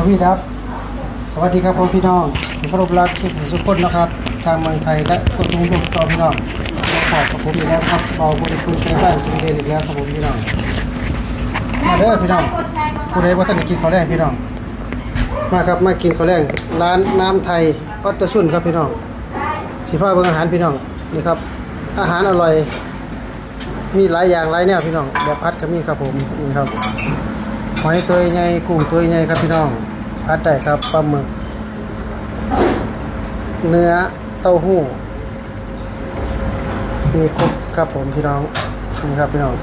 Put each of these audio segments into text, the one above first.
สวัสดีครับ สวัสดีครับพ่อพี่น้องที่เคารพรักสุขสุขคนนะครับ ทางเมืองไทยและทั่วทุกมุมต่อพี่น้องขอบกับผมอีกแล้วครับเบบริคุณใกล้บ้านสวีเดนอีกแล้วครับผมพี่น้องมาเด้อพี่น้องผู้ใดว่าท่านกินข้าวแรงพี่น้อง มาครับมากินข้าวแรงร้านน้ำไทยออตเตอร์ซุนครับพี่น้องสิพาเบิ่งอาหารพี่น้องนี่ครับ อาหารอร่อย มีหลายอย่างหลายแนวพี่น้องแบบพัดก็มีครับผมนี่ครับหอยตัวใหญ่กุ้งตัวใหญ่ครับพี่น้อง พัดได้ครับปลาหมึก เนื้อเต้าหู้ มีครบครับผมพี่น้องนี่ครับพี่น้อง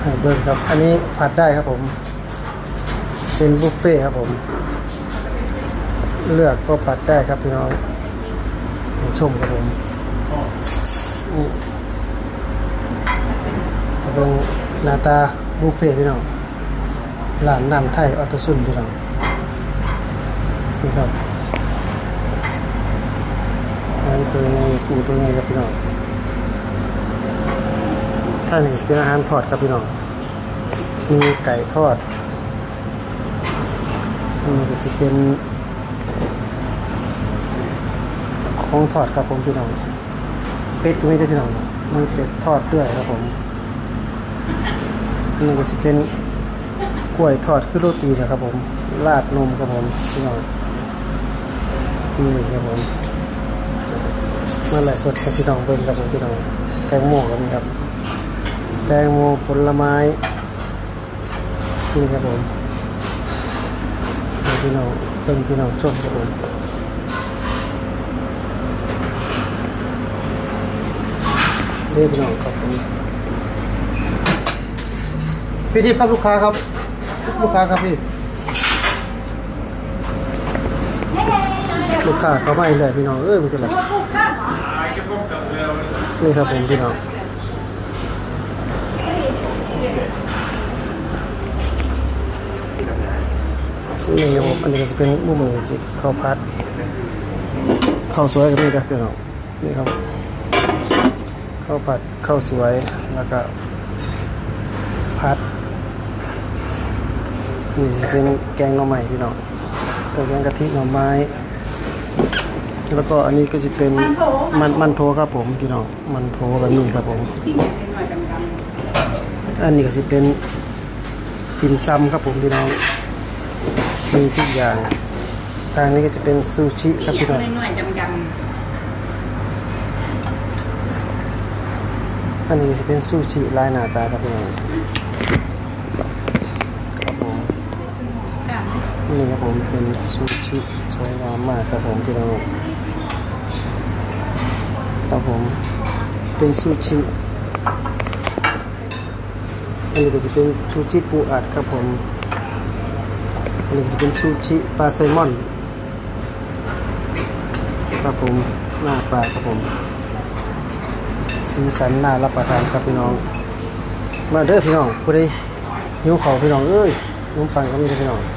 ให้เบิ่งครับ อันนี้ผัดได้ครับผม เป็นบุฟเฟ่ครับผม เลือกก็ผัดได้ครับพี่น้องให้ชมครับผมนี่ให้เบิ่งหน้าตาบุฟเฟ่พี่น้อง ร้านน้ำไทยออโตซุนพี่น้องนี่ครับไอ้ตัวนี้กูตัวนี้ครับพี่น้องท่างนี้เป็นอาหารทอดครับพี่น้อง มีไก่ทอดอันนี้ก็จะเป็นของทอดครับผมพี่น้อง เป็ดก็ไม่ได้พี่น้องมีเป็ดทอดด้วยครับผมอันนี้ก็จะเป็น กล้วยทอดคือโรตีนะครับผม ราดนมครับผมพี่น้องนี่ครับผมมาหลายสดกับพี่น้องเบิ้งครับผมพี่น้องแตงโมก็มีครับ แตงโมผลไม้นี่ครับผมพี่น้องเบิ้งพี่น้องชมครับผมเรียพี่น้องครับผมพี่ทิพย์ครับลูกค้าครับ ลูกค้าครับพี่ ลูกค้าเขาไม่เลยพี่น้อง เอ้ยมันจะอะไรนี่ครับผมพี่น้องนี่ครับผมอันนี้ก็จะเป็นมุมมือจิข้าวพัดข้าวสวยกับนี่ครับพี่น้องนี่ครับข้าวผัดข้าวสวยแล้วก็พัด นี่จะเป็นแกงหน่อไม้พี่น้องเป็นแกงกะทิหน่อไม้ แล้วก็อันนี้ก็จะเป็นมันมันโถครับผมพี่น้องมันโถแบบนี้ครับผม อันนี้ก็จะเป็นติ่มซำครับผมพี่น้องมีทุกอย่าง ทางนี้ก็จะเป็นซูชิครับพี่น้องอันนี้จะเป็นซูชิลายหน้าตาครับพี่น้องครับผม ๆ นี่ครับผมเป็นซูชิสวยงามมากครับผมพี่น้องครับผมเป็นซูชิอันนี้ก็จะเป็นซูชิปูอัดครับผมอันนี้ก็จะเป็นซูชิปลาไซลมอนครับผมหน้าปลาครับผมสีสันน่ารับประทานครับพี่น้อง มาเด้อพี่น้องผู้ใดหิวข้าวพี่น้องเอ้ยขนมปังก็มีพี่น้อง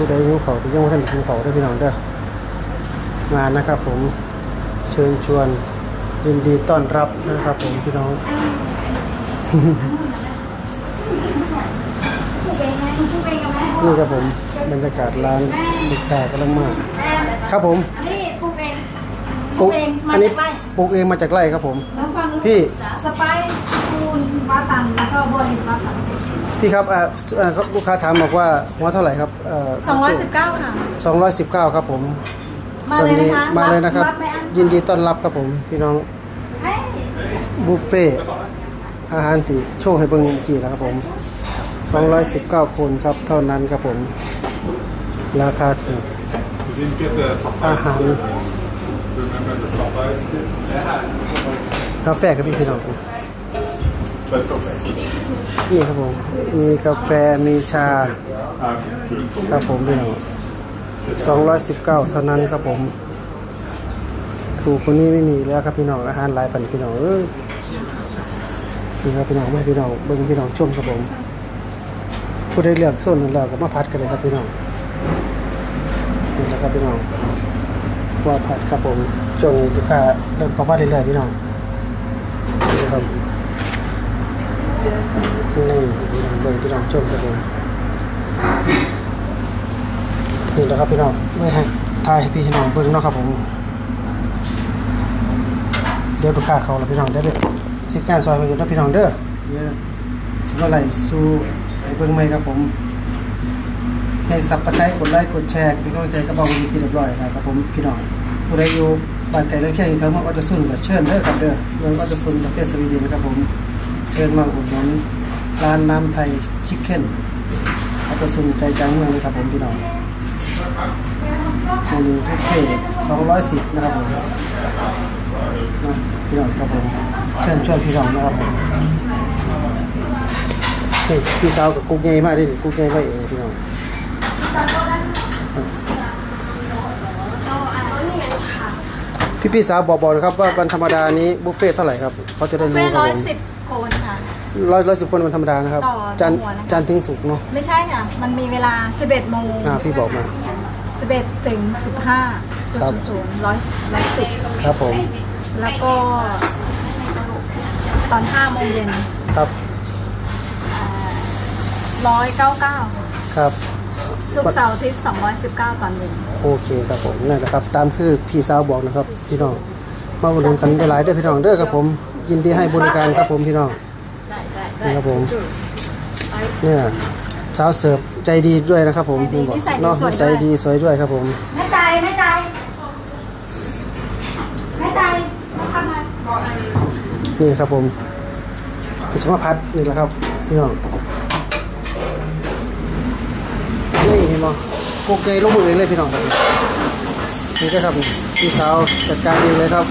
ผู้ใดหิวเขาวที่ยังไม่ทันได้กินเขาวได้อพี่น้องเด้อมานะครับผมเชิญชวนยินดีต้อนรับนะครับผมพี่น้องนี่ครับผมบรรยากาศร้านลูกค้ากำลังมาครับผมอันนี้ปลูกเองปลูกเองมาอันนี้จากไร่ปลูกเองมาจากไร่ครับผมแล้วฟังพี่สไปซ์คูนมาตันแล้วก็บอลมาตัน พี่ครับเอ่อเอ่อลูกค้าถามบอกว่าหัวเท่าไหร่ครับเอ่อสองร้อยสิบเก้าค่ะ 219 ครับผมมาตอนเลยนี้นะคะ มาเลยนะครับดไม่อั้นยินดีต้อนรับครับผมพี่น้องให้บุฟเฟ่ต์อาหารที่โชว์ให้เบิ่งเมื่อกี้แล้วครับผม 219 คนครับเท่านั้นครับผม ราคาถูก You didn't get the อา supplies. หาร Remember the supplies? กาแฟครับพี่พี่น้อง But it's okay. นี่ครับผม มีกาแฟมีชา ครับผมพี่น้อง219เท่านั้นครับผม ถูกคนนี้ไม่มีแล้วครับพี่น้องอาหารหลายปันพี่น้องเอ้ยนี่ครับพี่น้องไม่พี่น้องเบิ่งพี่น้องชมครับผมผู้ได้เลือกส้นแล้วก็มาพัดกันเลยครับพี่น้องนี่แหละครับพี่น้องว่าพัดครับผมจนลูกค้าเดินเข้ามาเรื่อยๆพี่น้องนี่ครับ นี่พี่น้องเบิ่งพี่น้องชมครับผมนี่แหละครับพี่น้องไม่ให้ทายให้พี่น้องเบิ่งเนาะครับผม เดี๋ยวลูกค้าเขาแล้วพี่น้องได้ไปเหตุการซอยไปอยู่นะพี่น้องเด้อเดี๋ยวสิว่าไรสู้ให้เบิ่งไหมครับผมให้ซับตะไคร้กดไลค์กดแชร์เป็นกำลังใจกับเบาวีทีเรียบร้อยแล้วครับผมพี่น้องผู้ใดอยู่บ้านไกลเรื่งแค่อยู่แถวเมืองอัตสุนก็เชิญเด้อครับเด้อเมืองอัตสุนประเทศสวีเดนครับผม เชิญมาอุดหนุนร้านน้ำไทยชิคเก้นอัตสุนใจกลางเมืองเลยครับผมพี่น้องมันมีทุกเพจ210นะครับผมนะพี่น้องครับผมเชิญชวนพี่น้องนะครับผมนี่พี่สาวกับกุ๊กใหญ่มากดิกุ๊กใหญ่ไว้เองพี่น้องพี่พี่สาวบอกบอกเลยครับว่าวันธรรมดานี้บุฟเฟ่ต์เท่าไหร่ครับเขาจะได้รู้ครับร้อผยมสิบ คนค่ะ ร้อยร้อยสิบคนวันธรรมดานะครับ ต่อจันทร์หัวนะคะจันทร์ถึงศุกร์เนาะไม่ใช่ค่ะ มันมีเวลา 11โมงอ่าพี่บอกมา 11ถึง15จุดครับ ศูนย์ร้อยร้อยสิบครับผม แล้วก็ ตอน5โมงเย็นครับร้อยเก้าเก้าครับศุกร์เสาร์อาทิตย์สองร้อยสิบเก้าตอนเย็น โอเคครับผมนั่นแหละครับ ตามคือพี่สาวบอกนะครับ พี่น้องมาอุดหนุนกันได้หลายเด้อพี่น้องเด้อครับผม ยินดีให้บริการครับผมพี่น้อง ได้ได้นี่ครับผมเนี่ยสาวเสิร์ฟใจดีด้วยนะครับผมพี่บอกเนาะนิสัยดีสวยด้วยครับผมไม่ตายไม่ตายไม่ตายทำไมนี่ครับผมกิจมาพัดนี่แหละครับพี่น้องนี่เห็นบ่โกเกยลงมือเองเลยพี่น้องครับนี่ก็ครับพี่สาวจัดการเองเลยครับ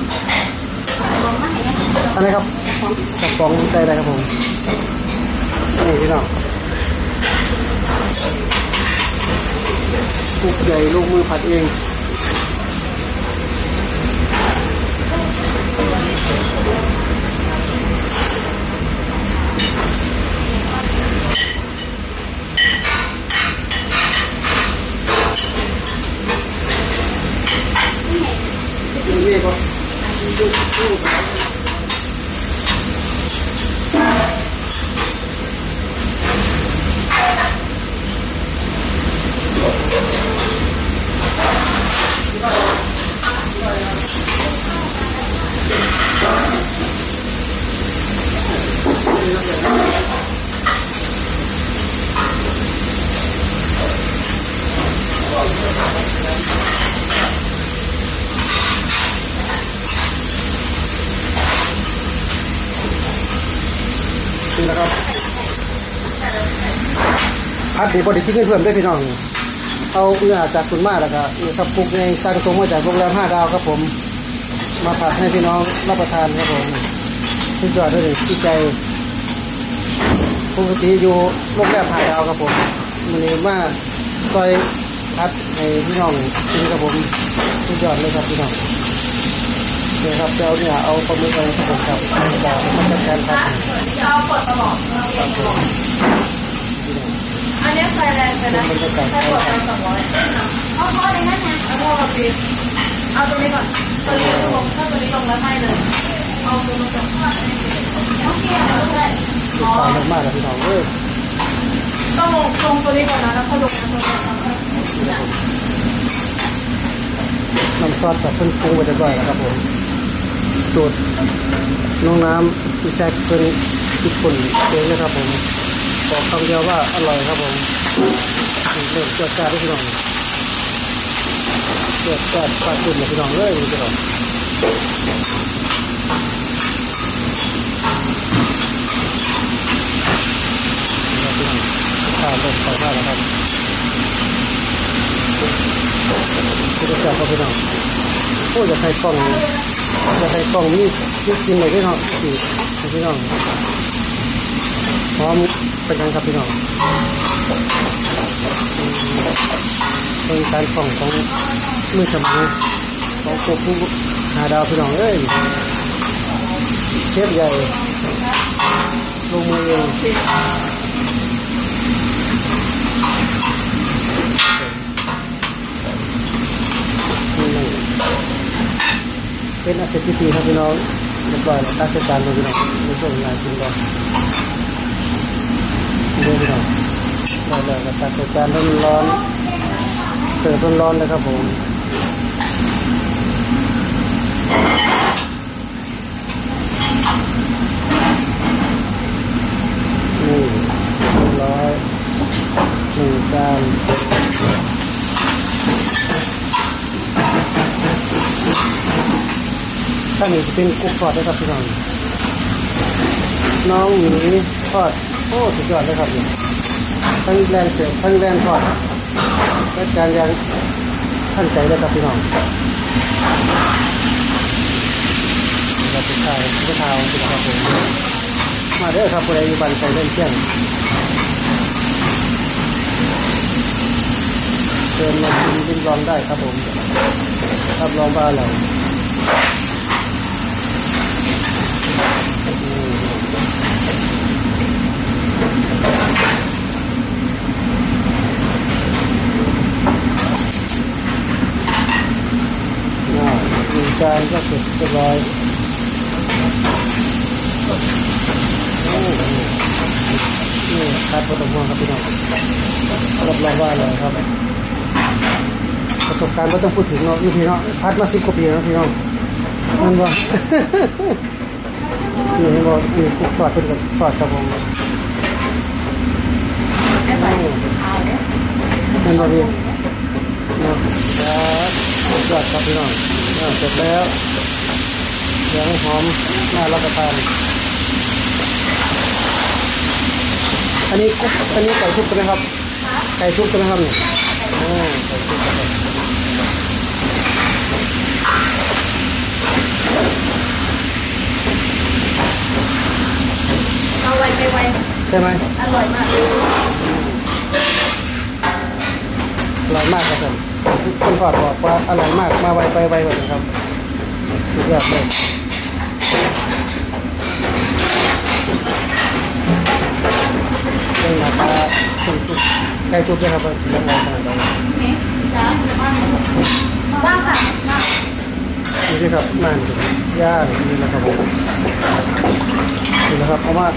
อันนี้ครับกระป๋องใจได้ครับผมนี่พี่น้องกุ๊กใหญ่ลงมือผัดเองนี่ก็ พัดดีบอดี้คิดเงินเพิ่มได้พี่น้อง เอาเนื้อจากคุณมาแล้วก็นี่ครับปลูกในสร้างตรงมาจากโรงแรมห้าดาวครับผม มาผัดให้พี่น้องรับประทานครับผมสุดยอดเลยที่ใจปกติอยู่โรงแรมห้าดาวครับผมมันนี้มาซอยพัดให้พี่น้องกินครับผมสุดยอดเลยครับพี่น้องนี่ครับเจ้าเนี่ยเอาปลาหมึกอะไรครับผมครับจากมาจัดการครับเอันนี้ไฟแรงไปนะบรรยากาศใช้กดไปสองร้อยเอาพอเลยนั่นไงเอาพอกับปีเอาตัวนี้ก่อน ตัวนี้ลงถ้าตัวนี้ลงแล้วไม่เลย เอาตัวนี้ก่อนโอเคเอาเลยติดตามากๆเลยพี่น้องเอ้ยต้องลงลงตัวนี้ก่อนนะแล้วค่อยลงนะตัวนี้น้ำซอสกับเพิ่งปรุงไว้เรียบร้อยแล้วครับผมสูตรน้องน้ำพี่แซกเป็นญี่ปุ่นเองนะครับผม บอกคำเดียวว่าอร่อยครับผมเริ่มเกิดการด้วพี่น้องเกิดการปลาตุ่นพี่น้องเลยพี่น้องข้าวเริ่มใส่ข้าวแล้วครับคือจะแซ่บครับพี่น้องโอ้ยจะใส่กล่องจะใส่กล่องมีมีกินเลยพี่น้องพี่น้อง พร้อมเป็นยังครับพี่น้องเป็นการกล่องของมือสมังของโคผู้หาดาวพี่น้องเอ้ยเชฟใหญ่ลงมือเองเป็นอาเซพิธีครับพี่น้องเรียบร้อยแล้วราชการเลยพี่น้องในส่วนงานกินก่อน เดี๋ยวพี่น้องเราแล้วก็ตักใส่จานร้อนๆเสิร์ฟร้อนๆเลยครับผมนี่เสร็จเรียบร้อยหนึ่งจานถ้าหนีจะเป็นกุ๊กทอดนะครับพี่น้องน้องหมีทอด โอ้สุดยอดเลยครับนี่ทั้งแรงเสียบทั้งแรงทอดและการยังท่านใจเลยครับพี่น้องเราไปถ่ายไปถ่ายสิครับผมมาเด้อครับผู้ใดอยู่บ้านใจเล่นเที่ยงเชิญมากินริมลองได้ครับผมรับรองว่าอร่อยอ่าหนึ่ง จานก็เสร็จเรียบร้อยโอ้นี่ครับปฐมพรครับพี่น้องรับรองว่าอร่อยครับ ประสบการณ์ไม่ต้องพูดถึงเนาะอยู่พี่เนาะพัดมาสิบกว่าปีแล้วพี่น้องนั่นว่านี่เห็นบอกนี่กุ๊กทอดเป็นกับทอดครับผมแค่ใส่ข้าวเนี่ยนั่นว่าพี่เนาะครับ สุดยอดครับพี่น้องอ่าเสร็จแล้วเดี๋ยวให้หอมน่ารับประทานอันนี้กุ๊กอันนี้ไก่ทุบใช่ไหมครับ ไก่ทุบใช่ไหมครับเนี่ยโอ้ไก่ทุบครับเอาไวไปไวใช่ไหมอร่อยมาก อร่อยมากครับผมคนทอดบอกว่าอร่อยมากมาไวไปไวแบบนี้ครับสุดยอดเลยเป็นราคาเป็นทุกไก่ทุบด้วยครับว่าสิบร้อยขนาดไหนนี่จ้าบ้านบ้างค่ะนี่ด้วยครับนั่นย่างนี่นะครับผมนี่นะครับเอามา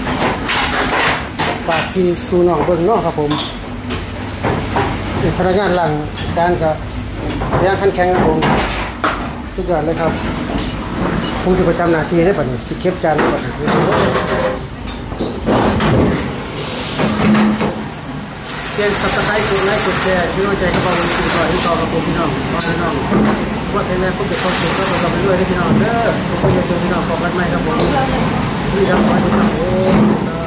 ฝากที่ซูน้องเบิ้งนาะครับผม พนักงานหลังจานกับยางคันแข็งครับผมสุดยอดเลยครับผมจะประจำหน้าที่ได้ป่ะนี่สิเก็บจานได้ป่ะนี่เพียงสับตะไคร้กดไลค์กดแชร์ที่น้องใจกับเราเป็นสิ่งต่อที่ต่อกับผมพี่น้องพี่น้องว่าเป็นแรงผมจะขอเสียงก็ต่อไปด้วยนะพี่น้องเด้อผมจะเจอพี่น้องขอกันใหม่ครับผมสวัสดีครับสวัสดีครับผม